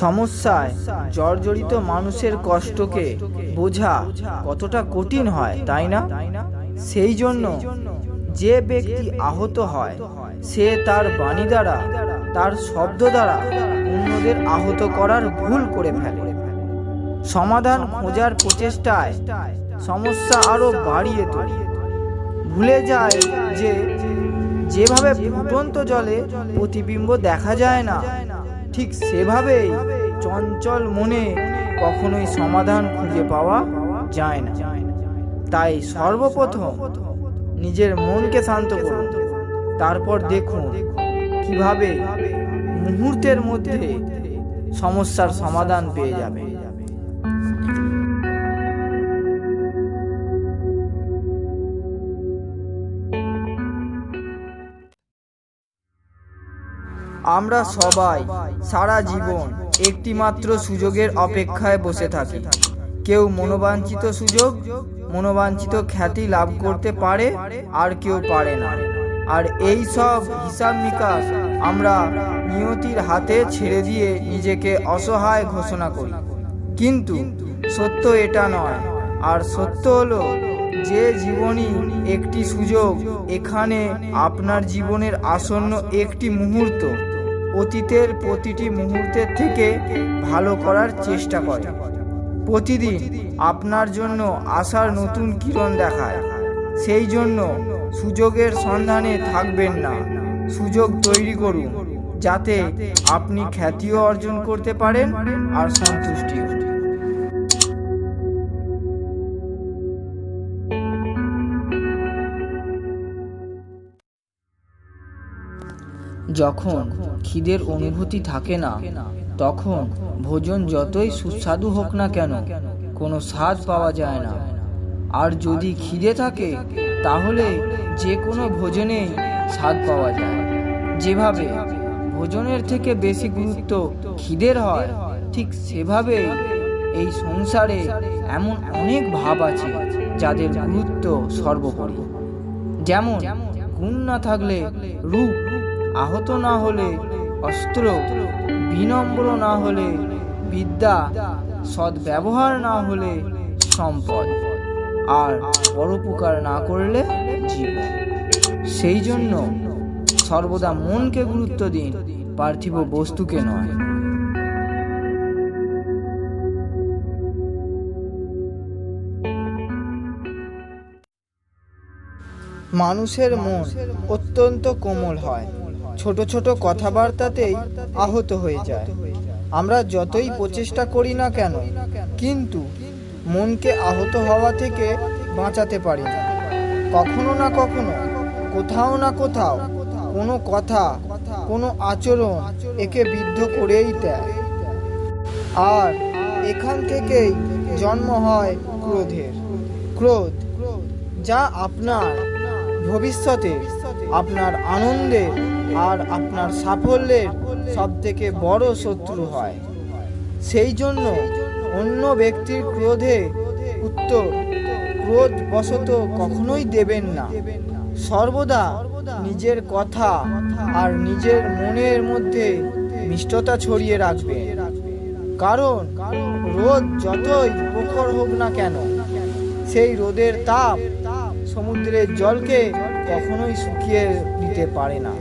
সমস্যায় জর্জরিত মানুষের কষ্টকে বোঝা কতটা কঠিন হয়, তাই না? সেই জন্য যে ব্যক্তি আহত হয়, সে তার বাণী দ্বারা, তার শব্দ দ্বারা অন্যদের আহত করার ভুল করে ফেলে। সমাধান খোঁজার প্রচেষ্টায় সমস্যা আরও বাড়িয়ে তোলে। ভুলে যায় যে, যেভাবে ফুটন্ত জলে প্রতিবিম্ব দেখা যায় না ঠিক সেভাবেই চঞ্চল মনে কখনোই সমাধান খুঁজে পাওয়া যায় না। তাই সর্বপ্রথম নিজের মনকে শান্ত করুন। তারপর দেখুন কীভাবে মুহূর্তের মধ্যে সমস্যার সমাধান পেয়ে যাবে। আমরা সবাই সারা জীবন একটিমাত্র সুযোগের অপেক্ষায় বসে থাকি। কেউ মনোবাঞ্ছিত সুযোগ, মনোবাঞ্ছিত খ্যাতি লাভ করতে পারে, আর কেউ পারে না। আর এই সব হিসাব নিকাশ আমরা নিয়তির হাতে ছেড়ে দিয়ে নিজেকে অসহায় ঘোষণা করি। কিন্তু সত্য এটা নয়, আর সত্য হলো যে জীবনই একটি সুযোগ, এখানে আপনার জীবনের আসন্ন একটি মুহূর্ত। অতীতের প্রতিটি মুহূর্তের থেকে ভালো করার চেষ্টা করে। প্রতিদিন আপনার জন্য আসার নতুন কিরণ দেখায়। সেই জন্য সুযোগের সন্ধানে থাকবেন না। সুযোগ তৈরি করুন, যাতে আপনি খ্যাতিও অর্জন করতে পারেন আর সন্তুষ্টিও। যখন খিদের অনুভূতি থাকে না, তখন ভোজন যতই সুস্বাদু হোক না কেন, কোনো স্বাদ পাওয়া যায় না। আর যদি খিদে থাকে, তাহলে যে কোনো ভোজনে স্বাদ পাওয়া যায়। যেভাবে ভোজনের থেকে বেশি গুরুত্ব খিদের হয়, ঠিক সেভাবে এই সংসারে এমন অনেক ভাব আছে যাদের গুরুত্ব সর্বোপরি। যেমন, গুণ না থাকলে রূপ আহত না হলে অস্ত্র, বিনম্র না হলে বিদ্যা, সদ্ব্যবহার না হলে সম্পদ। আর পরোপকার না করলে জীবন। সেই জন্য সর্বদা মনকে গুরুত্ব দিন, পার্থিব বস্তুকে নয়। মানুষের মন অত্যন্ত কোমল হয়। ছোট ছোট কথাবার্তাতেই আহত হয়ে যায়। আমরা যতই প্রচেষ্টা করি না কেন কিন্তু মনকে আহত হওয়া থেকে বাঁচাতে পারি না। কখনো না কখনো কোথাও না কোথাও কোনো কথা কোনো আচরণ একে বিদ্ধ করেই দেয়। আর এখান থেকেই জন্ম হয় ক্রোধের। ক্রোধ যা আপনার ভবিষ্যতে আপনার আনন্দের আর আপনার সাফল্যের সব থেকে বড় শত্রু হয়। সেই জন্য অন্য ব্যক্তির ক্রোধে উত্তর ক্রোধ বশত কখনোই দেবেন না। সর্বদা নিজের কথা আর নিজের মনের মধ্যে মিষ্টতা ছড়িয়ে রাখবে কারণ রোদ যতই প্রখর হোক না কেন, সেই রোদের তাপ সমুদ্রের জলকে কখনোই শুকিয়ে দিতে পারে না।